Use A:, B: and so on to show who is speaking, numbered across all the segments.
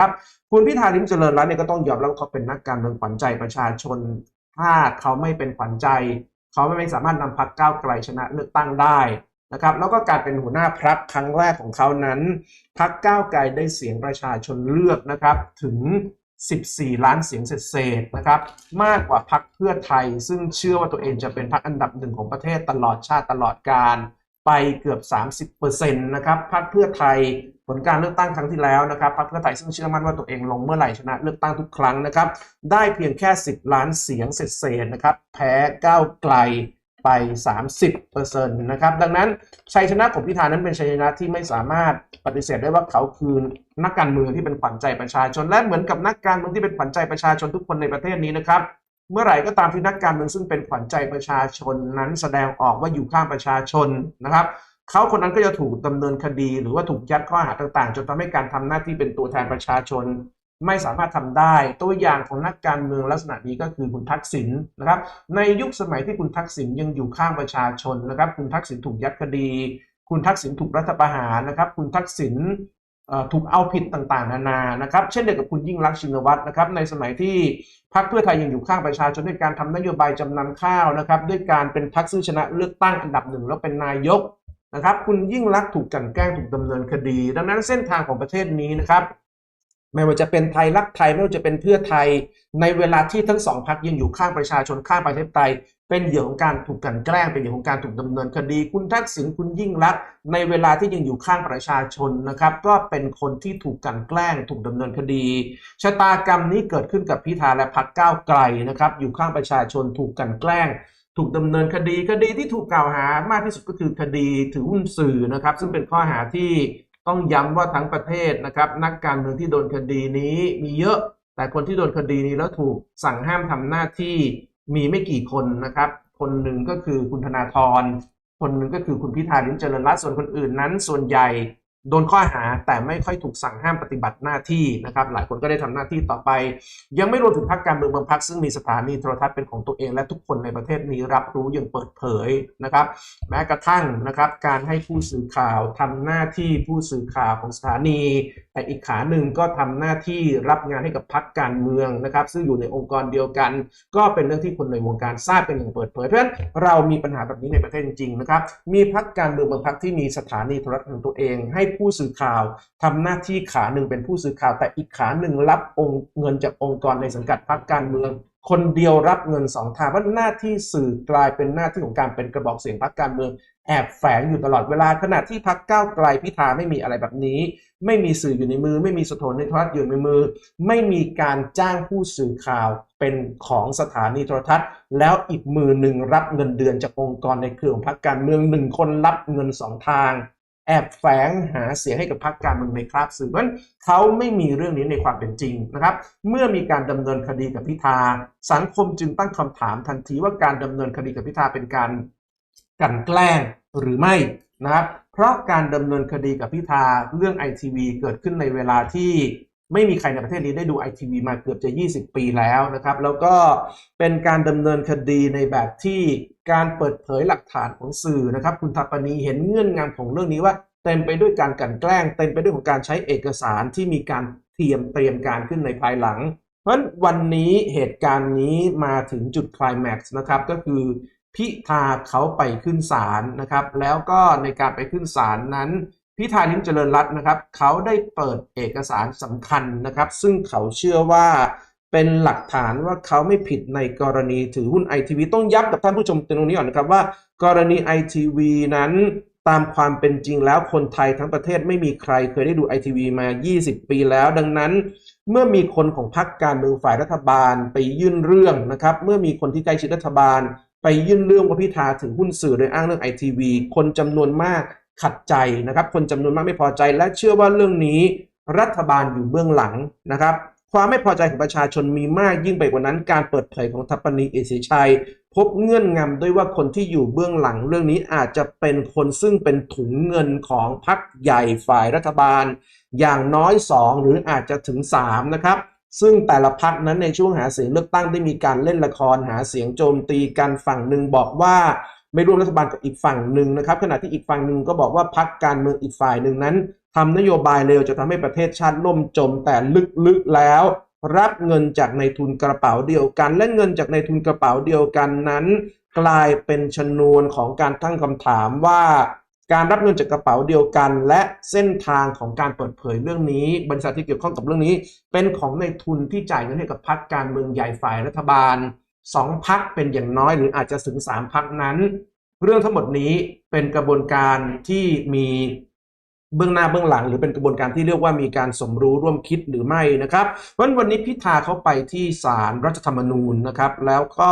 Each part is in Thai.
A: ครับคุณพิธาลิมเจริญรัตน์เนี่ยก็ต้องยอมรับว่าเขาเป็นนักการเมืองขวัญใจประชาชน ถ้าเขาไม่เป็นขวัญใจ เขาไม่สามารถนำพรรคก้าวไกลชนะเลือกตั้งได้นะครับแล้วก็การเป็นหัวหน้าพรรคครั้งแรกของเขานั้นพรรคก้าวไกลได้เสียงประชาชนเลือกนะครับถึง 14 ล้านเสียงเศษนะครับมากกว่าพรรคเพื่อไทย ซึ่งเชื่อว่าตัวเองจะเป็นพรรคอันดับหนึ่งของประเทศตลอดชาติตลอดการ ไปเกือบ 30%นะครับพรรคเพื่อไทยผลการเลือกตั้งครั้งที่แล้วนะครับพรรคเพื่อไทยซึ่งเชื่อมั่นว่าตัวเองลงเมื่อไหร่ชนะเลือกตั้งทุกครั้งนะครับ ได้เพียงแค่ 10 ล้านเสียงเศษๆนะครับ แพ้ก้าวไกลไป 30%นะครับ ดังนั้นชัยชนะของพิธานั้นเป็นชัยชนะที่ไม่สามารถปฏิเสธได้ว่าเขาคือนักการเมืองที่เป็นขวัญใจประชาชน และเหมือนกับนักการเมืองที่เป็นขวัญใจประชาชนทุกคนในประเทศนี้นะครับ เมื่อไหร่ก็ตามที่นักการเมืองซึ่งเป็นขวัญใจประชาชนนั้นแสดงออกว่าอยู่ข้างประชาชนนะครับเขาคนนั้นก็จะถูกดำเนินคดีหรือว่าถูกยัดข้อหาต่างๆ จนทำให้การทำหน้าที่เป็นตัวแทนประชาชน ไม่สามารถทำได้ ตัวอย่างของนักการเมืองลักษณะนี้ก็คือคุณทักษิณนะครับ ในยุคสมัยที่คุณทักษิณยังอยู่ข้างประชาชนนะครับ คุณทักษิณถูกยัดคดี คุณทักษิณถูกรัฐประหารนะครับ คุณทักษิณ ถูกเอาผิดต่างๆ นานานะครับ เช่นเดียวกับคุณยิ่งรักษินวัตรนะครับ ในสมัยที่พรรคเพื่อไทยยังอยู่ข้างประชาชนด้วยการทำนโยบายจำนำข้าวนะครับ ด้วยการเป็นพรรคซึ่งชนะเลือกตั้งอันดับหนึ่งแล้วเป็นนายกนะครับ คุณยิ่งรักษ์ถูกกลันแกล้งถูกดำเนินคดี ดังนั้นเส้นทางของประเทศนี้นะครับ ไม่ว่าจะเป็นไทยรักไทยไม่ว่าจะเป็นเพื่อไทย ในเวลาที่ทั้งสองพรรคยังอยู่ข้างประชาชนข้างประเทศไทย เป็นเหยื่อของการถูกกันแกล้งเป็นเหยื่อของการถูกดำเนินคดี คุณทักษิณคุณยิ่งรักในเวลาที่ยังอยู่ข้างประชาชนนะครับ ก็เป็นคนที่ถูกกันแกล้งถูกดำเนินคดีชะตากรรมนี้เกิดขึ้นกับพิธาและพรรคก้าวไกลนะครับอยู่ข้างประชาชนถูกกันแกล้งถูกดำเนินคดีคดีที่ถูกกล่าวหามากที่สุดก็คือคดีถือหุ้นสื่อนะครับ ซึ่งเป็นข้อหาที่ ต้องย้ำว่าทั้งประเทศนะครับ นักการเมืองที่โดนคดีนี้มีเยอะ แต่คนที่โดนคดีนี้แล้วถูกสั่งห้ามทำหน้าที่มีไม่กี่คนนะครับ คนหนึ่งก็คือคุณธนาธรคนหนึ่งก็คือคุณพิธาลิ้มเจริญรัตน์ส่วนคนอื่นนั้น ส่วนใหญ่ โดนข้อหาแต่ไม่ค่อยถูกสั่งห้ามปฏิบัติหน้าที่นะครับ หลายคนก็ได้ทำหน้าที่ต่อไป ยังไม่รวมถึงพรรคการเมืองบางพรรคซึ่งมีสถานีโทรทัศน์เป็นของตัวเองและทุกคนในประเทศนี้รับรู้อย่างเปิดเผยนะครับ แม้กระทั่งนะครับการให้ผู้สื่อข่าวทำหน้าที่ผู้สื่อข่าวของสถานี แต่อีกขาหนึ่งก็ทำหน้าที่รับงานให้กับพรรคการเมืองนะครับ ซึ่งอยู่ในองค์กรเดียวกัน ก็เป็นเรื่องที่คนในวงการทราบกันอย่างเปิดเผยเพราะฉะนั้นเรามีปัญหาแบบนี้ในประเทศจริงๆนะครับมีพรรคการเมืองบางพรรคที่มีสถานีโทรทัศน์ของตัวเองให้ผู้สื่อข่าวทำหน้าที่ขาหนึ่งเป็นผู้สื่อข่าว แต่อีกขาหนึ่งรับองค์เงินจากองค์กรในสังกัดพรรคการเมือง คนเดียวรับเงินสองทางเพราะหน้าที่สื่อกลายเป็นหน้าที่ของการเป็นกระบอกเสียงพรรคการเมือง แอบแฝงอยู่ตลอดเวลาขณะที่พรรคก้าวไกลพิธาไม่มีอะไรแบบนี้ ไม่มีสื่ออยู่ในมือ ไม่มีสถานีโทรทัศน์อยู่ในมือ ไม่มีการจ้างผู้สื่อข่าวเป็นของสถานีโทรทัศน์ แล้วอีกมือหนึ่งรับเงินเดือนจากองค์กรในเครือของพรรคการเมืองหนึ่งคนรับเงินสองทาง แอบแฝงหาเสียงให้กับพรรคการเมืองในคราบสื่อเพราะเขาไม่มีเรื่องนี้ในความเป็นจริงนะครับ เมื่อมีการดำเนินคดีกับพิธา สังคมจึงตั้งคำถามทันทีว่าการดำเนินคดีกับพิธาเป็นการกันแกล้งหรือไม่นะครับ เพราะการดำเนินคดีกับพิธาเรื่องไอทีวีเกิดขึ้นในเวลาที่ ไม่มีใครในประเทศนี้ได้ดูไอทีวีมาเกือบจะ 20 ปีแล้วนะครับ แล้วก็เป็นการดำเนินคดีในแบบที่การเปิดเผยหลักฐานของสื่อนะครับ คุณทัปปณีเห็นเงื่อนงำของเรื่องนี้ว่าเต็มไปด้วยการกลั่นแกล้ง เต็มไปด้วยของการใช้เอกสารที่มีการเตรียมเตรียมการขึ้นในภายหลัง เพราะฉะนั้นวันนี้เหตุการณ์นี้มาถึงจุดคลแม็กซ์นะครับก็คือพิธาเขาไปขึ้นศาลนะครับ แล้วก็ในการไปขึ้นศาลนั้น พิธาลิมเจริญรัตน์นะครับ เขาได้เปิดเอกสารสำคัญนะครับ ซึ่งเขาเชื่อว่าเป็นหลักฐานว่าเขาไม่ผิดในกรณีถือหุ้นไอทีวีต้องย้ำกับท่านผู้ชมตรงนี้ก่อนนะครับว่า กรณีไอทีวีนั้นตามความเป็นจริงแล้วคนไทยทั้งประเทศไม่มีใครเคยได้ดูไอทีวีมา 20 ปีแล้ว ดังนั้น เมื่อมีคนของพรรคการเมืองฝ่ายรัฐบาลไปยื่นเรื่องนะครับ เมื่อมีคนที่ใกล้ชิดรัฐบาล ไปยื่นเรื่องว่าพิธาถือหุ้นสื่อโดยอ้างเรื่องไอทีวีคนจำนวนมาก ขัดใจนะครับ คนจำนวนมากไม่พอใจและเชื่อว่าเรื่องนี้รัฐบาลอยู่เบื้องหลังนะครับ ความไม่พอใจของประชาชนมีมากยิ่งไปกว่านั้น การเปิดเผยของทัปปณีเอเสชัย พบเงื่อนงำด้วยว่าคนที่อยู่เบื้องหลัง เรื่องนี้อาจจะเป็นคนซึ่งเป็นถุงเงินของพรรคใหญ่ฝ่ายรัฐบาล อย่างน้อย 2 หรืออาจจะถึง 3 นะครับซึ่งแต่ละพรรคนั้นในช่วงหาเสียงเลือกตั้งได้มีการเล่นละครหาเสียงโจมตีกันฝั่งหนึ่งบอกว่า ไม่ร่วมรัฐบาลกับอีกฝั่งหนึ่งนะครับ ขณะที่อีกฝั่งหนึ่งก็บอกว่าพรรคการเมืองอีกฝ่ายหนึ่งนั้นทำนโยบายเร็วจะทำให้ประเทศชาติล่มจมแต่ลึกๆแล้ว รับเงินจากในทุนกระเป๋าเดียวกัน และเงินจากในทุนกระเป๋าเดียวกันนั้น กลายเป็นชนวนของการตั้งคำถามว่าการรับเงินจากกระเป๋าเดียวกัน และเส้นทางของการเปิดเผยเรื่องนี้ บริษัทที่เกี่ยวข้องกับเรื่องนี้ เป็นของในทุนที่จ่ายเงินให้กับพรรคการเมืองใหญ่ฝ่ายรัฐบาล สองพักเป็นอย่างน้อยหรืออาจจะถึงสามพักนั้น เรื่องทั้งหมดนี้เป็นกระบวนการที่มีเบื้องหน้าเบื้องหลัง หรือเป็นกระบวนการที่เรียกว่ามีการสมรู้ร่วมคิดหรือไม่นะครับเพราะวันนี้พิธาเขาไปที่ศาลรรัฐธรรมนูญนะครับ แล้วก็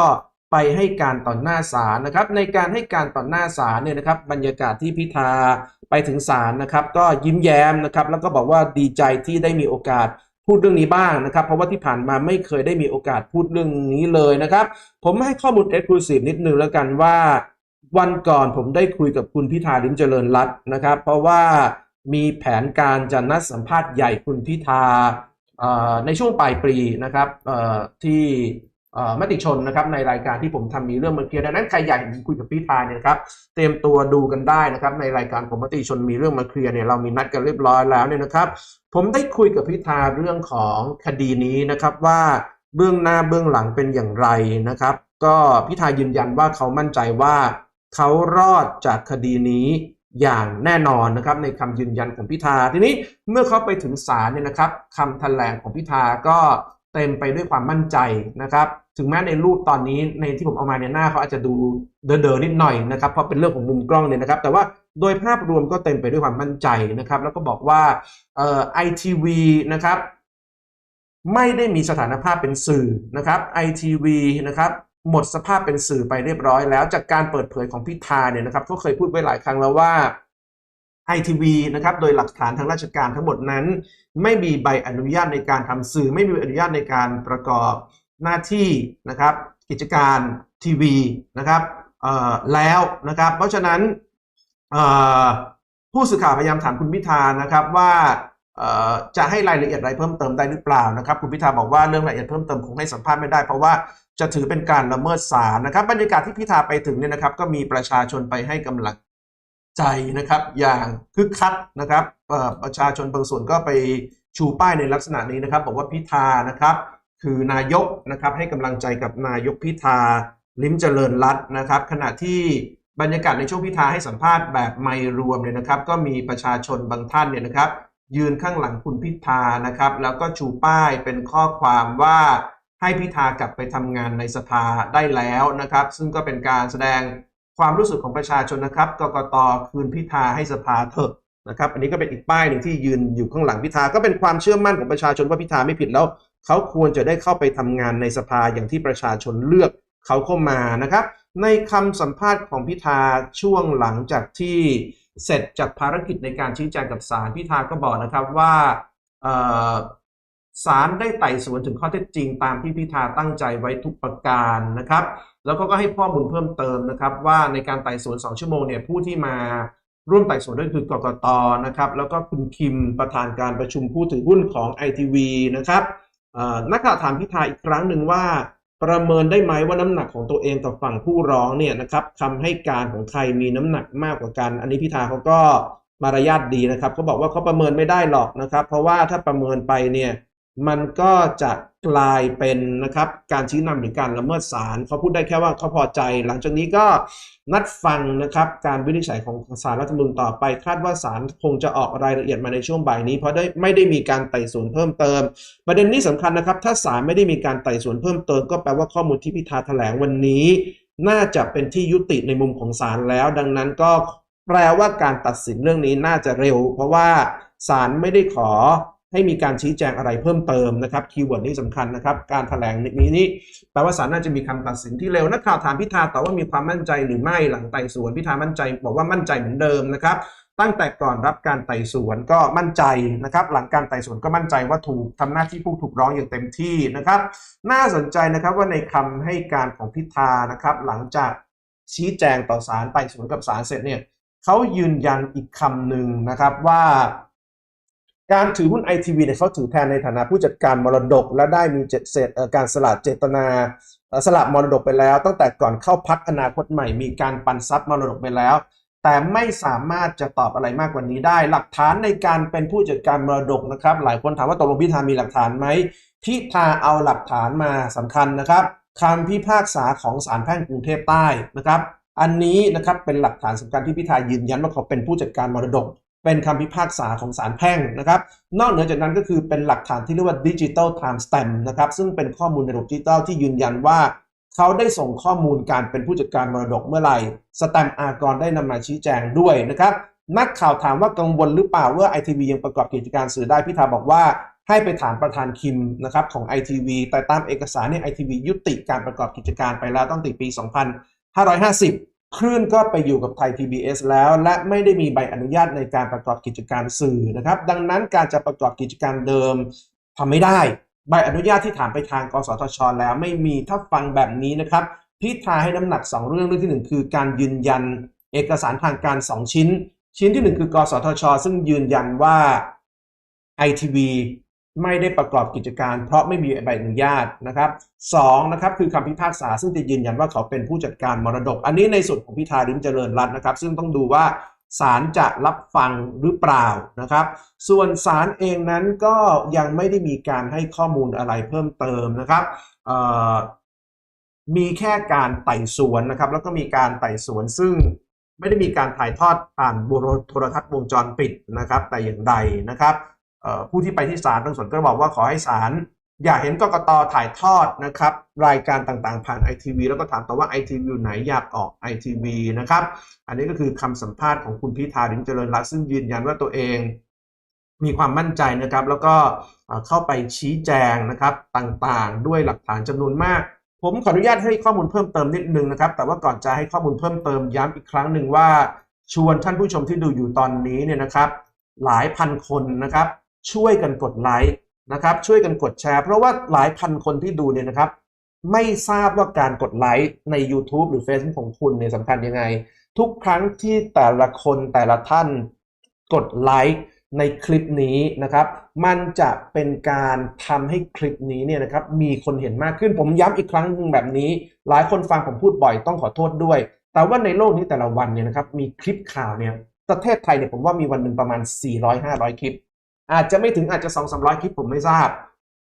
A: ไปให้การต่อหน้าศาลนะครับ ในการให้การต่อหน้าศาลเนี่ยนะครับบรรยากาศที่พิธาไปถึงศาลนะครับ ก็ยิ้มแย้มนะครับ แล้วก็บอกว่าดีใจที่ได้มีโอกาส พูดเรื่องนี้บ้างนะครับ เพราะว่าที่ผ่านมาไม่เคยได้มีโอกาสพูดเรื่องนี้เลยนะครับ ผมให้ข้อมูลเอ็กซ์คลูซีฟนิดนึงแล้วกันว่า วันก่อนผมได้คุยกับคุณพิธาลิมเจริญรัตน์นะครับ เพราะว่ามีแผนการจะนัดสัมภาษณ์ใหญ่คุณพิธาในช่วงปลายปีนะครับที่ มติชนนะครับในรายการที่ผมทำมีเรื่องมาเคลียร์ดังนั้นใครอยากคุยกับพิธาเนี่ยครับเตรียมตัวดูกันได้นะครับในรายการผมมติชนมีเรื่องมาเคลียร์เนี่ยเรามีนัดกันเรียบร้อยแล้วเนี่ยนะครับ ผมได้คุยกับพิธาเรื่องของคดีนี้นะครับว่าเบื้องหน้าเบื้องหลังเป็นอย่างไรนะครับ ก็พิธายืนยันว่าเขามั่นใจว่าเขารอดจากคดีนี้อย่างแน่นอนนะครับในคำยืนยันของพิธาทีนี้เมื่อเขาไปถึงศาลเนี่ยนะครับคำแถลงของพิธาก็ เต็มไปด้วยความมั่นใจนะครับ ถึงแม้ในรูปตอนนี้ในที่ผมเอามาเนี่ยหน้าเขาอาจจะดูเดอๆนิดหน่อยนะครับเพราะเป็นเรื่องของมุมกล้องเนี่ยนะครับ แต่ว่าโดยภาพรวมก็เต็มไปด้วยความมั่นใจนะครับ แล้วก็บอกว่าเอ่อไอทีวีนะครับ ไม่ได้มีสถานภาพเป็นสื่อนะครับไอทีวีนะครับหมดสภาพเป็นสื่อไปเรียบร้อยแล้วจากการเปิดเผยของพิธาเนี่ยนะครับก็เคยพูดไว้หลายครั้งแล้วว่า ไอทีวีนะครับโดยหลักฐานทางราชการทั้งหมดนั้น ไม่มีใบอนุญาตในการทำสื่อ ไม่มีใบอนุญาตในการประกอบหน้าที่นะครับกิจการทีวีนะครับแล้วนะครับ เพราะฉะนั้นผู้สื่อข่าวพยายามถามคุณพิธานะครับว่าจะให้รายละเอียดอะไรเพิ่มเติมได้หรือเปล่านะครับ คุณพิธาบอกว่าเรื่องรายละเอียดเพิ่มเติมคงให้สัมภาษณ์ไม่ได้เพราะว่าจะถือเป็นการละเมิดศาลนะครับ บรรยากาศที่พิธาไปถึงเนี่ยนะครับ ก็มีประชาชนไปให้กำลัง ใจนะครับอย่างคึกคักนะครับประชาชนบางส่วนก็ไปชูป้ายในลักษณะนี้นะครับ บอกว่าพิธานะครับ คือนายกนะครับให้กำลังใจกับนายกพิธาลิ้มเจริญรัตน์นะครับ ขณะที่บรรยากาศในช่วงพิธาให้สัมภาษณ์แบบไม่รวมเนี่ยนะครับ ก็มีประชาชนบางท่านเนี่ยนะครับ ยืนข้างหลังคุณพิธานะครับ แล้วก็ชูป้ายเป็นข้อความว่าให้พิธากลับไปทำงานในสภาได้แล้วนะครับ ซึ่งก็เป็นการแสดง ความรู้สึกของประชาชนนะครับกกตคืนพิธาให้สภาเถอะนะครับอันนี้ก็เป็นอีกป้ายหนึ่งที่ยืนอยู่ข้างหลังพิธาก็เป็นความเชื่อมั่นของประชาชนว่าพิธาไม่ผิดแล้ว เขาควรจะได้เข้าไปทำงานในสภาอย่างที่ประชาชนเลือกเขาเข้ามานะครับ ในคำสัมภาษณ์ของพิธาช่วงหลังจากที่เสร็จจากภารกิจในการชี้แจงกับศาลพิธาก็บอกนะครับว่า ศาลได้ไต่สวนถึงข้อเท็จจริงตามที่พิธาตั้งใจไว้ทุกประการนะครับ แล้วก็ให้ข้อมูลเพิ่มเติมนะครับ ว่าในการไต่สวน 2 ชั่วโมงเนี่ยผู้ที่มาร่วมไต่สวนด้วยคือกกตนะครับ แล้วก็คุณคิมประธานการประชุมผู้ถือหุ้นของไอทีวีนะครับนักข่าวถามพิธาอีกครั้งหนึ่งว่า ประเมินได้ไหมว่าน้ำหนักของตัวเองกับฝั่งผู้ร้องเนี่ยนะครับคำให้การของใครมีน้ำหนักมากกว่ากัน อันนี้พิธาเขาก็มารยาทดีนะครับเขาบอกว่าเขาประเมินไม่ได้หรอกนะครับ เพราะว่าถ้าประเมินไปเนี่ย มันก็จะกลายเป็นนะครับการชี้นำหรือการละเมิดศาลเขาพูดได้แค่ว่าเขาพอใจ หลังจากนี้ก็นัดฟังนะครับการวินิจฉัยของศาลรัฐธรรมนูญต่อไป คาดว่าศาลคงจะออกรายละเอียดมาในช่วงบ่ายนี้ เพราะได้ไม่ได้มีการไต่สวนเพิ่มเติม ประเด็นนี้สำคัญนะครับ ถ้าศาลไม่ได้มีการไต่สวนเพิ่มเติม ก็แปลว่าข้อมูลที่พิธาแถลงวันนี้ น่าจะเป็นที่ยุติในมุมของศาลแล้ว ดังนั้นก็แปลว่าการตัดสินเรื่องนี้น่าจะเร็ว เพราะว่าศาลไม่ได้ขอ ให้มีการชี้แจงอะไรเพิ่มเติมนะครับคีย์เวิร์ดนี้สำคัญนะครับ การถแถลงนี้นี้แปลว่าศาลน่าจะมีคำตัดสินที่เร็วนักข่าวถามพิธาต่อว่ามีความมั่นใจหรือไม่หลังไต่สวนพิธามั่นใจ บอกว่ามั่นใจเหมือนเดิมนะครับ ตั้งแต่ก่อนรับการไต่สวนก็มั่นใจนะครับ หลังการไต่สวนก็มั่นใจว่าถูกทำหน้าที่ผู้ถูกร้องอย่างเต็มที่นะครับ น่าสนใจนะครับว่าในคำให้การของพิธานะครับ หลังจากชี้แจงต่อศาลไต่สวนกับศาลเสร็จเนี่ยเขายืนยันอีกคำหนึ่งนะครับว่า การถือหุ้นไอทีวีเนี่ยเขาถือแทนในฐานะผู้จัดการมรดก และได้มีเจตเศษการสละเจตนาสละมรดกไปแล้ว ตั้งแต่ก่อนเข้าพักอนาคตใหม่มีการปันทรัพย์มรดกไปแล้ว แต่ไม่สามารถจะตอบอะไรมากกว่านี้ได้ หลักฐานในการเป็นผู้จัดการมรดกนะครับ หลายคนถามว่าตกลงพิธามีหลักฐานไหมพิธาเอาหลักฐานมาสำคัญนะครับคำพิพากษาของศาลแพ่งกรุงเทพใต้นะครับ อันนี้นะครับเป็นหลักฐานสำคัญที่พิธายืนยันว่าเขาเป็นผู้จัดการมรดก เป็นคำพิพากษาของศาลแพ่งนะครับ นอกเหนือจากนั้นก็คือเป็นหลักฐานที่เรียกว่าดิจิ t a ลไทม์ส t ตมนะครับซึ่งเป็นข้อมูลในระบบดิจิตอลที่ยืนยันว่าเขาได้ส่งข้อมูลการเป็นผู้จัดการมรดกเมื่อไหร่สแตมป์อากรได้นำมาชี้แจงด้วยนะครับ นักข่าวถามว่ากังวลหรือเปล่าว่าไอทีวียังประกอบกิจการสื่อได้พิธาบอกว่าให้ไปถามประธานคิมนะครับของ ITV แต่ตามเอกสารเนี่ย ITV ยุติการประกอบกิจการไปแล้วตั้งแต่ปี 2550 คลื่นก็ไปอยู่กับไทย PBS แล้ว และไม่ได้มีใบอนุญาตในการประกอบกิจการสื่อนะครับ ดังนั้นการจะประกอบกิจการเดิมทำไม่ได้ ใบอนุญาตที่ถามไปทางกสทช แล้วไม่มีถ้าฟังแบบนี้นะครับ พิธาให้น้ำหนัก 2 เรื่องเรื่องที่ 1 คือการยืนยันเอกสารทางการ 2 ชิ้น ชิ้นที่ 1 คือกสทช ซึ่งยืนยันว่า ITV ไม่ได้ประกอบกิจการ เพราะไม่มีใบอนุญาตนะครับสองนะครับคือคำพิพากษาซึ่งจะยืนยันว่าเขาเป็นผู้จัดการมรดก อันนี้ในส่วนของพิธาริมเจริญรัตน์นะครับ ซึ่งต้องดูว่าศาลจะรับฟังหรือเปล่านะครับ ส่วนศาลเองนั้นก็ยังไม่ได้มีการให้ข้อมูลอะไรเพิ่มเติมนะครับมีแค่การไต่สวนนะครับ แล้วก็มีการไต่สวนซึ่งไม่ได้มีการถ่ายทอดผ่านโทรทัศน์วงจรปิดนะครับ แต่อย่างใดนะครับ ผู้ที่ไปที่ศาลบางส่วนก็บอกว่าขอให้ศาลอยากเห็นกกตถ่ายทอดนะครับ รายการต่างๆ ผ่านไอทีวีแล้วก็ถามต่อว่าไอทีวีอยู่ไหนอยากออกไอทีวีนะครับ อันนี้ก็คือคำสัมภาษณ์ของคุณพิธาลิมเจริญรัตน์ซึ่งยืนยันว่าตัวเองมีความมั่นใจนะครับ แล้วก็เข้าไปชี้แจงนะครับต่างๆ ด้วยหลักฐานจำนวนมาก ผมขออนุญาตให้ข้อมูลเพิ่มเติมนิดนึงนะครับ แต่ว่าก่อนจะให้ข้อมูลเพิ่มเติมย้ำอีกครั้งหนึ่งว่า ชวนท่านผู้ชมที่ดูอยู่ตอนนี้เนี่ยนะครับ หลายพันคนนะครับ ช่วยกันกดไลค์นะครับ ช่วยกันกดแชร์ เพราะว่าหลายพันคนที่ดูเนี่ยนะครับ ไม่ทราบว่าการกดไลค์ใน YouTube หรือ Facebook ของคุณเนี่ยสำคัญยังไง ทุกครั้งที่แต่ละคนแต่ละท่านกดไลค์ในคลิปนี้นะครับ มันจะเป็นการทำให้คลิปนี้เนี่ยนะครับมีคนเห็นมากขึ้นผมย้ำอีกครั้งนึงแบบนี้ หลายคนฟังผมพูดบ่อยต้องขอโทษด้วย แต่ว่าในโลกนี้แต่ละวันเนี่ยนะครับมีคลิปข่าวเนี่ยประเทศไทยเนี่ยผมว่ามีวันหนึ่งประมาณ 400-500 คลิป อาจจะไม่ถึงอาจจะสองสามร้อยคลิปผมไม่ทราบ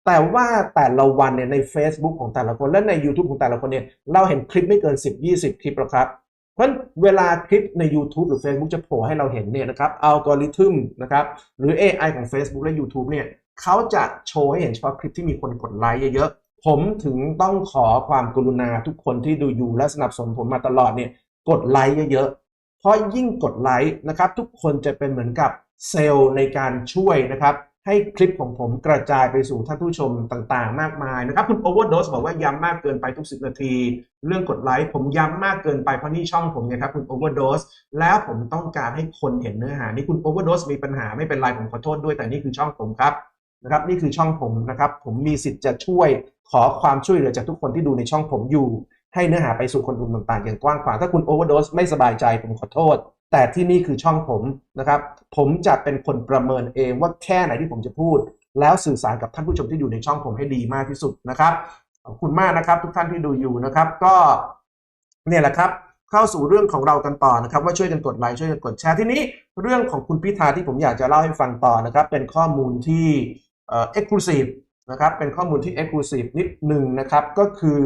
A: แต่ว่าแต่ละวันเนี่ยใน Facebook ของแต่ละคนและใน YouTube ของแต่ละคนเนี่ยเราเห็นคลิปไม่เกิน 10 20 คลิปหรอกครับเพราะเวลาคลิปใน YouTube หรือ Facebook จะโผล่ให้เราเห็นเนี่ยนะครับอัลกอริทึมนะครับหรือ AI ของ Facebook และ YouTube เนี่ยเขาจะโชว์ให้เห็นเฉพาะคลิปที่มีคนกดไลค์เยอะๆ ผมถึงต้องขอความกรุณาทุกคนที่ดูอยู่และสนับสนุนผมมาตลอดเนี่ยกดไลค์เยอะๆ เพราะยิ่งกดไลค์นะครับทุกคนจะเป็นเหมือนกับ เซลล์ในการช่วยนะครับ ให้คลิปของผมกระจายไปสู่ท่านผู้ชมต่างๆ มากมายนะครับ คุณ Overdose บอกว่าย้ำมากเกินไปทุกสินาที เรื่องกดไลค์ผมย้ำมากเกินไปเพราะนี่ช่องผมไงครับคุณ Overdose แล้วผมต้องการให้คนเห็นเนื้อหานี่คุณ Overdose มีปัญหาไม่เป็นไรผมขอโทษด้วยแต่นี่คือช่องผมครับนะครับนี่คือช่องผมนะครับ ผมมีสิทธิ์จะช่วยขอความช่วยเหลือจากทุกคนที่ดูในช่องผมอยู่ ให้เนื้อหาไปสู่คนอื่นต่างๆ อย่างกว้างขวางถ้าคุณ Overdose ไม่สบายใจผมขอโทษ แต่ที่นี่คือช่องผมนะครับ ผมจะเป็นคนประเมินเองว่าแค่ไหนที่ผมจะพูด แล้วสื่อสารกับท่านผู้ชมที่อยู่ในช่องผมให้ดีมากที่สุดนะครับขอบคุณมากนะครับ ทุกท่านที่ดูอยู่นะครับ ก็เนี่ยแหละครับเข้าสู่เรื่องของเรากันต่อนะครับว่าช่วยกันกดไลค์ช่วยกันกดแชร์ที่นี้เรื่องของคุณพิธาที่ผมอยากจะเล่าให้ฟังต่อนะครับ เป็นข้อมูลที่เอ็กซ์คลูซีฟนะครับเป็นข้อมูลที่เอ็กซ์คลูซีฟนิดหนึ่งนะครับก็คือ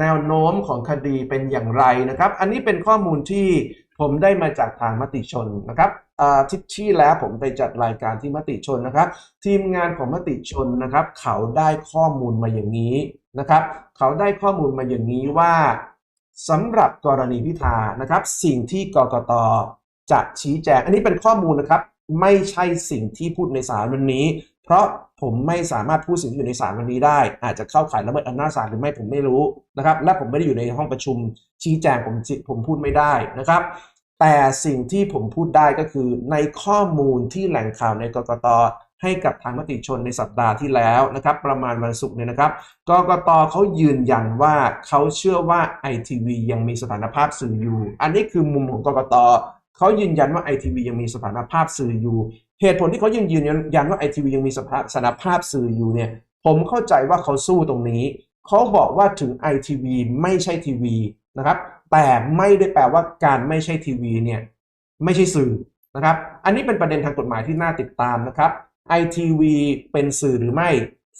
A: แนวโน้มของคดีเป็นอย่างไรนะครับ อันนี้เป็นข้อมูลที่ ผมได้มาจากทางมติชนนะครับทิศที่แล้วผมไปจัดรายการที่มติชนนะครับ ทีมงานของมติชนนะครับ เขาได้ข้อมูลมาอย่างนี้นะครับ เขาได้ข้อมูลมาอย่างนี้ว่าสำหรับกรณีพิธานะครับ สิ่งที่กกตจะชี้แจง อันนี้เป็นข้อมูลนะครับ ไม่ใช่สิ่งที่พูดในสารวันนี้ เพราะผมไม่สามารถพูดสิ่งที่อยู่ในศาลวันนี้ได้ อาจจะเข้าข่ายละเมิดอำนาจศาลหรือไม่ผมไม่รู้นะครับ และผมไม่ได้อยู่ในห้องประชุมชี้แจงผมผมพูดไม่ได้นะครับ แต่สิ่งที่ผมพูดได้ก็คือในข้อมูลที่แหล่งข่าวในกกตให้กับทางมติชนในสัปดาห์ที่แล้วนะครับ ประมาณวันศุกร์เนี่ยนะครับกกตเขายืนยันว่าเขาเชื่อว่าไอทีวียังมีสถานภาพสื่ออยู่ อันนี้คือมุมของกกต เขายืนยันว่าไอทีวียังมีสถานภาพสื่ออยู่ เหตุผลที่เขายังยืนยันว่าไอทีวียังมีสถานภาพสื่ออยู่เนี่ย ผมเข้าใจว่าเขาสู้ตรงนี้ เขาบอกว่าถึงไอทีวีไม่ใช่ทีวีนะครับ แต่ไม่ได้แปลว่าการไม่ใช่ทีวีเนี่ยไม่ใช่สื่อนะครับ อันนี้เป็นประเด็นทางกฎหมายที่น่าติดตามนะครับ ITV เป็นสื่อหรือไม่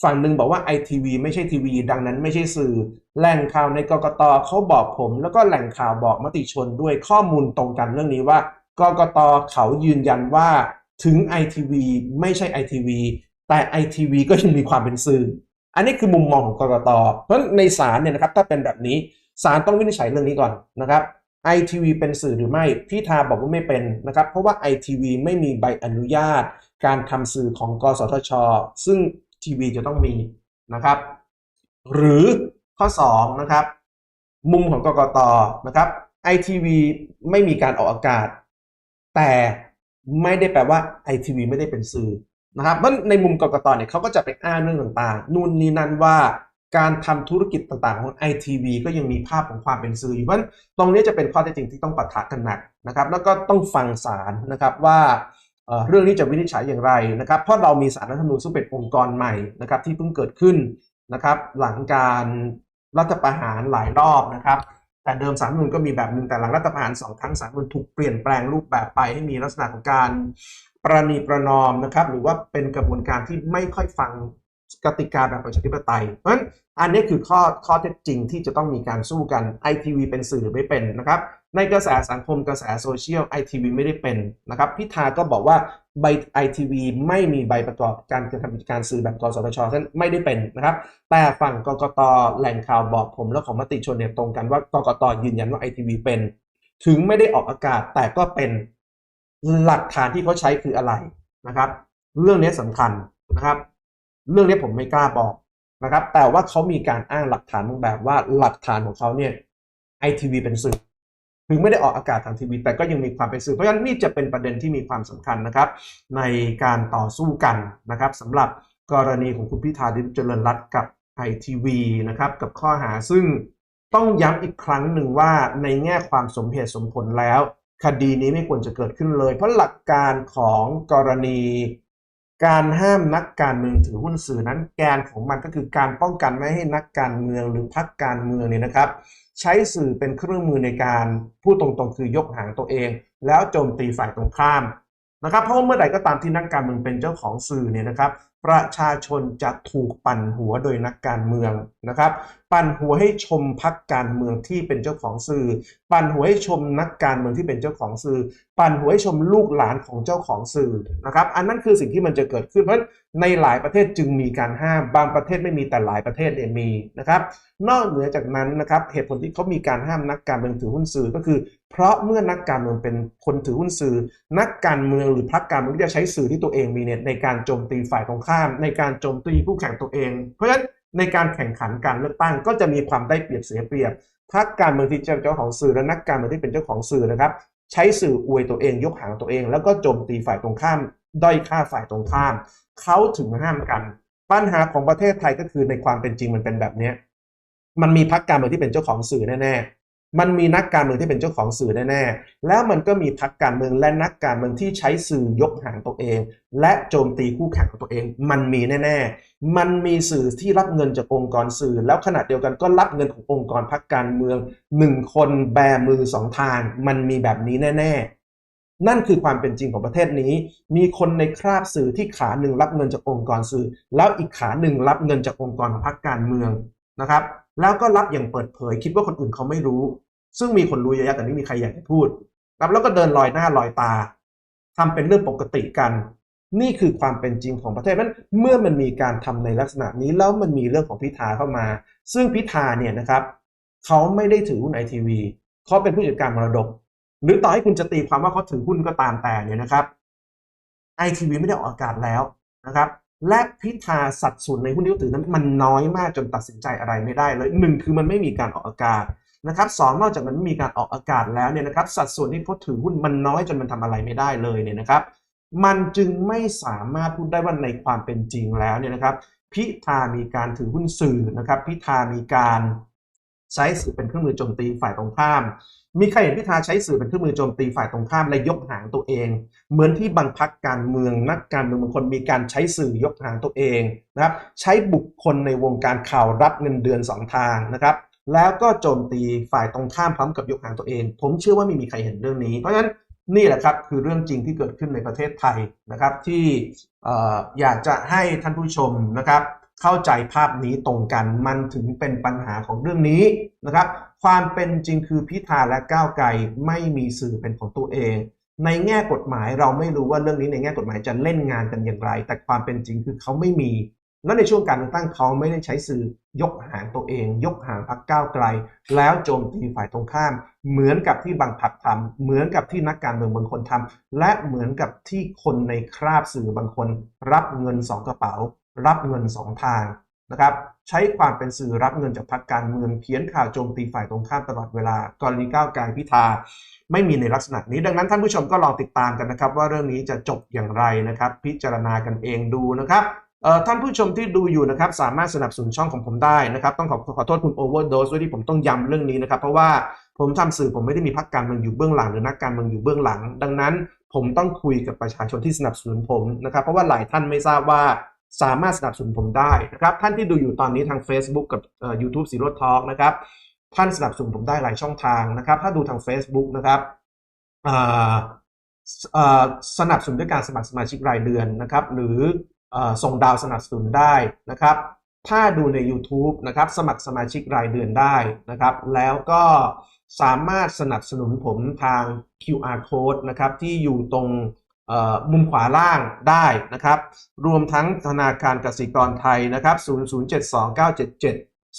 A: ฝั่งหนึ่งบอกว่า ITV ไม่ใช่ทีวี ดังนั้นไม่ใช่สื่อ แหล่งข่าวในกกตเขาบอกผม แล้วก็แหล่งข่าวบอกมติชนด้วยข้อมูลตรงกันเรื่องนี้ว่ากกตเขายืนยันว่าถึง ITV ไม่ใช่ ITV แต่ ITV ก็ยังมีความเป็นสื่อ อันนี้คือมุมมองของกกตเพราะในศาลเนี่ยนะครับถ้าเป็นแบบนี้ศาลต้องวินิจฉัยเรื่องนี้ก่อนนะครับ ITV เป็นสื่อหรือไม่พิธาบอกว่าไม่เป็นนะครับเพราะว่า ITV ไม่มีใบอนุญาต การทำสื่อของกสทช ซึ่ง ทีวีจะต้องมีนะครับ หรือข้อ2นะครับมุมของกกตนะครับ ITV ไม่มีการออกอากาศ แต่ไม่ได้แปลว่า ITV ไม่ได้เป็นสื่อนะครับเพราะในมุมกกตเนี่ยเขาก็จะไปอ้างเรื่องต่างๆ นู่นนี่นั่นว่าการทำธุรกิจต่างๆ ของ ITV ก็ยังมีภาพของความเป็นสื่ออยู่เพราะตรงนี้จะเป็นข้อเท็จจริงที่ต้องปะทะกันหนักนะครับ แล้วก็ต้องฟังศาลนะครับว่า เรื่องนี้จะวินิจฉัยอย่างไรนะครับเพราะเรามีสารรัฐธรรมนูญซึ่งเป็นองค์กรใหม่นะครับที่เพิ่งเกิดขึ้นนะครับหลังการรัฐประหารหลายรอบนะครับแต่เดิมสารรัฐธรรมนูญก็มีแบบหนึ่งแต่หลังรัฐประหารสองครั้งสารรัฐธรรมนูญถูกเปลี่ยนแปลงรูปแบบไปให้มีลักษณะของการประนีประนอมนะครับหรือว่าเป็นกระบวนการที่ไม่ค่อยฟัง กติกาแบบประชาธิปไตย เพราะฉะนั้นอันนี้คือข้อข้อเท็จจริงที่จะต้องมีการสู้กัน ITV เป็นสื่อหรือไม่เป็นนะครับในกระแสสังคมกระแสโซเชียล ITV ไม่ได้เป็นนะครับพิธาก็บอกว่าใบ ITV ไม่มีใบประกอบการกระทำกิจการสื่อแบบกสทชฉะนั้นไม่ได้เป็นนะครับ แต่ฝั่งกกตแหล่งข่าวบอกผมและของมติชนเนี่ยตรงกันว่ากกตยืนยันว่า ITV เป็น ถึงไม่ได้ออกอากาศแต่ก็เป็นหลักฐานที่เขาใช้คืออะไรนะครับ เรื่องนี้สำคัญนะครับ เรื่องนี้ผมไม่กล้าบอกนะครับ แต่ว่าเขามีการอ้างหลักฐานบางแบบว่าหลักฐานของเขาเนี่ยไอทีวีเป็นสื่อถึงไม่ได้ออกอากาศทางทีวี แต่ก็ยังมีความเป็นสื่อ เพราะฉะนั้นนี่จะเป็นประเด็นที่มีความสำคัญนะครับ ในการต่อสู้กันนะครับสำหรับกรณีของคุณพิธาดิเจริญรัตกับไอทีวีนะครับกับข้อหาซึ่งต้องย้ำอีกครั้งหนึ่งว่าในแง่ความสมเหตุสมผลแล้ว คดีนี้ไม่ควรจะเกิดขึ้นเลย เพราะหลักการของกรณี การห้ามนักการเมืองถือหุ้นสื่อนั้นแกนของมันก็คือการป้องกันไม่ให้นักการเมืองหรือพรรคการเมืองเนี่ยนะครับ ใช้สื่อเป็นเครื่องมือในการพูดตรงๆ คือยกหางตัวเอง แล้วโจมตีฝ่ายตรงข้าม นะครับเพราะว่าเมื่อใดก็ตามที่นักการเมืองเป็นเจ้าของสื่อเนี่ยนะครับประชาชนจะถูกปั่นหัวโดยนักการเมืองนะครับ ปั่นหัวให้ชมพักการเมืองที่เป็นเจ้าของสื่อ ปั่นหัวให้ชมนักการเมืองที่เป็นเจ้าของสื่อ ปั่นหัวให้ชมลูกหลานของเจ้าของสื่อนะครับ อันนั้นคือสิ่งที่มันจะเกิดขึ้นเพราะในหลายประเทศจึงมีการห้าม บางประเทศไม่มีแต่หลายประเทศเนี่ยมีนะครับ นอกเหนือจากนั้นนะครับเหตุผลที่เขามีการห้ามนักการเมืองถือหุ้นสื่อก็คือ เพราะเมื่อนักการเมืองเป็นคนถือหุ้นสื่อ นักการเมืองหรือพรรคการเมืองจะใช้สื่อที่ตัวเองมีเนี่ยในการโจมตีฝ่ายตรงข้าม ในการโจมตีคู่แข่งตัวเอง เพราะฉะนั้นในการแข่งขันการเลือกตั้งก็จะมีความได้เปรียบเสียเปรียบพรรคการเมืองที่เจ้าของสื่อและนักการเมืองที่เป็นเจ้าของสื่อนะครับ ใช้สื่ออวยตัวเองยกหางตัวเอง แล้วก็โจมตีฝ่ายตรงข้ามด้อยค่าฝ่ายตรงข้ามเขาถึงห้ามกัน ปัญหาของประเทศไทยก็คือในความเป็นจริงมันเป็นแบบนี้มันมีพรรคการเมืองที่เป็นเจ้าของสื่อแน่ มันมีนักการเมืองที่เป็นเจ้าของสื่อแน่ๆ แล้วมันก็มีพรรคการเมืองและนักการเมืองที่ใช้สื่อยกหางตัวเอง และโจมตีคู่แข่งของตัวเอง มันมีแน่ๆ มันมีสื่อที่รับเงินจากองค์กรสื่อ แล้วขณะเดียวกันก็รับเงินขององค์กรพรรคการเมืองหนึ่งคนแบมือสองทาง มันมีแบบนี้แน่ ๆนั่นคือความเป็นจริงของประเทศนี้ มีคนในคราบสื่อที่ขาหนึ่งรับเงินจากองค์กรสื่อ แล้วอีกขาหนึ่งรับเงินจากองค์กรของพรรคการเมือง นะครับ แล้วก็รับอย่างเปิดเผย คิดว่าคนอื่นเขาไม่รู้ ซึ่งมีคนรู้เยอะแยะแต่ไม่มีใครอยากจะพูดครับแล้วก็เดินลอยหน้าลอยตาทำเป็นเรื่องปกติกัน นี่คือความเป็นจริงของประเทศนั้นเมื่อมันมีการทำในลักษณะนี้แล้วมันมีเรื่องของพิธาเข้ามา ซึ่งพิธาเนี่ยนะครับเขาไม่ได้ถือหุ้นไอทีวีเขาเป็นผู้จัดการมรดก หรือต่อให้คุณจะตีความว่าเขาถือหุ้นก็ตามแต่เนี่ยนะครับไอทีวีไม่ได้ออกอากาศแล้วนะครับ และพิธาสัดส่วนในหุ้นที่เขาถือนั้นมันน้อยมากจนตัดสินใจอะไรไม่ได้เลยหนึ่งคือมันไม่มีการออกอากาศนะครับสองนอกจากมันไม่มีการออกอากาศแล้วเนี่ยนะครับสัดส่วนที่เขาถือหุ้นมันน้อยจนมันทำอะไรไม่ได้เลยเนี่ยนะครับ มันจึงไม่สามารถพูดได้ว่าในความเป็นจริงแล้วเนี่ยนะครับ พิธามีการถือหุ้นสื่อนะครับ พิธามีการใช้สื่อเป็นเครื่องมือโจมตีฝ่ายตรงข้าม มีใครเห็นพิธาใช้สื่อเป็นเครื่องมือโจมตีฝ่ายตรงข้ามและยกหางตัวเอง เหมือนที่บางพักการเมืองนักการเมืองบางคนมีการใช้สื่อยกหางตัวเองนะครับ ใช้บุคคลในวงการข่าวรับเงินเดือนสองทางนะครับ แล้วก็โจมตีฝ่ายตรงข้ามพร้อมกับยกหางตัวเอง ผมเชื่อว่าไม่มีใครเห็นเรื่องนี้ เพราะฉะนั้นนี่แหละครับคือเรื่องจริงที่เกิดขึ้นในประเทศไทยนะครับที่อยากจะให้ท่านผู้ชมนะครับ เข้าใจภาพนี้ตรงกันมันถึงเป็นปัญหาของเรื่องนี้นะครับ ความเป็นจริงคือพิธาและก้าวไกลไม่มีสื่อเป็นของตัวเอง ในแง่กฎหมายเราไม่รู้ว่าเรื่องนี้ในแง่กฎหมายจะเล่นงานกันอย่างไร แต่ความเป็นจริงคือเขาไม่มี แล้วในช่วงการเลือกตั้งเขาไม่ได้ใช้สื่อยกหางตัวเอง ยกหางพรรคก้าวไกล แล้วโจมตีฝ่ายตรงข้าม เหมือนกับที่บางพรรคทำเหมือนกับที่นักการเมืองบางคนทำและเหมือนกับที่คนในคราบสื่อบางคน รับเงินสองกระเป๋า รับเงินสองทางนะครับใช้ความเป็นสื่อรับเงินจากพรรคการเมืองเขียนข่าวโจมตีฝ่ายตรงข้ามตลอดเวลากรณีก้าวไกลพิธาไม่มีในลักษณะนี้ ดังนั้นท่านผู้ชมก็ลองติดตามกันนะครับ ว่าเรื่องนี้จะจบอย่างไรนะครับ พิจารณากันเองดูนะครับท่านผู้ชมที่ดูอยู่นะครับสามารถสนับสนุนช่องของผมได้นะครับ ต้องขอขอโทษคุณโอเวอร์โดสด้วยที่ผมต้องย้ำเรื่องนี้นะครับเพราะว่าผมทำสื่อผมไม่ได้มีพรรคการเมืองอยู่เบื้องหลังหรือนักการเมืองอยู่เบื้องหลัง ดังนั้นผมต้องคุยกับประชาชนที่สนับสนุนผมนะครับ เพราะว่าหลายท่านไม่ทราบว่า สามารถสนับสนุนผมได้นะครับ ท่านที่ดูอยู่ตอนนี้ทาง Facebook กับเอ่อ YouTube Zero Talk นะครับ ท่านสนับสนุนผมได้หลายช่องทางนะครับ ถ้าดูทาง Facebook นะครับสนับสนุนด้วยการสมัครสมาชิกรายเดือนนะครับ หรืออส่งดาวสนับสนุนได้นะครับ ถ้าดูใน YouTube นะครับสมัครสมาชิกรายเดือนได้นะครับ แล้วก็สามารถสนับสนุนผมทาง QR code นะครับที่อยู่ตรง มุมขวาล่างได้นะครับ รวมทั้งธนาคารกสิกรไทยนะครับ 0072977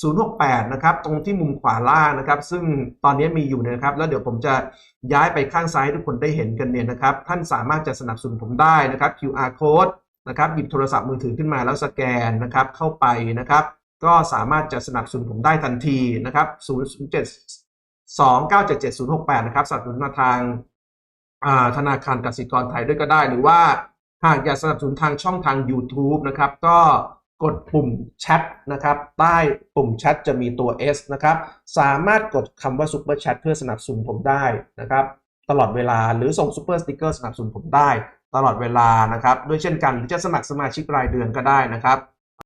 A: 068 นะครับ ตรงที่มุมขวาล่างนะครับ ซึ่งตอนนี้มีอยู่นะครับ แล้วเดี๋ยวผมจะย้ายไปข้างซ้ายให้ทุกคนได้เห็นกันเนี่ยนะครับ ท่านสามารถจะสนับสนุนผมได้นะครับ QR code นะครับหยิบโทรศัพท์มือถือขึ้นมาแล้วสแกนนะครับเข้าไปนะครับ ก็สามารถจะสนับสนุนผมได้ทันทีนะครับ007 2977 068 นะครับสนับสนุนมาทาง ธนาคารกสิกรไทยด้วยก็ได้ หรือว่าหากอยากสนับสนุนทางช่องทาง YouTube นะครับ ก็กดปุ่มแชทนะครับ ใต้ปุ่มแชทจะมีตัว S นะครับ สามารถกดคำว่า Super Chat เพื่อสนับสนุนผมได้นะครับ ตลอดเวลาหรือส่ง Super Sticker สนับสนุนผมได้ ตลอดเวลานะครับด้วยเช่นกันหรือจะสมัครสมาชิกรายเดือนก็ได้นะครับ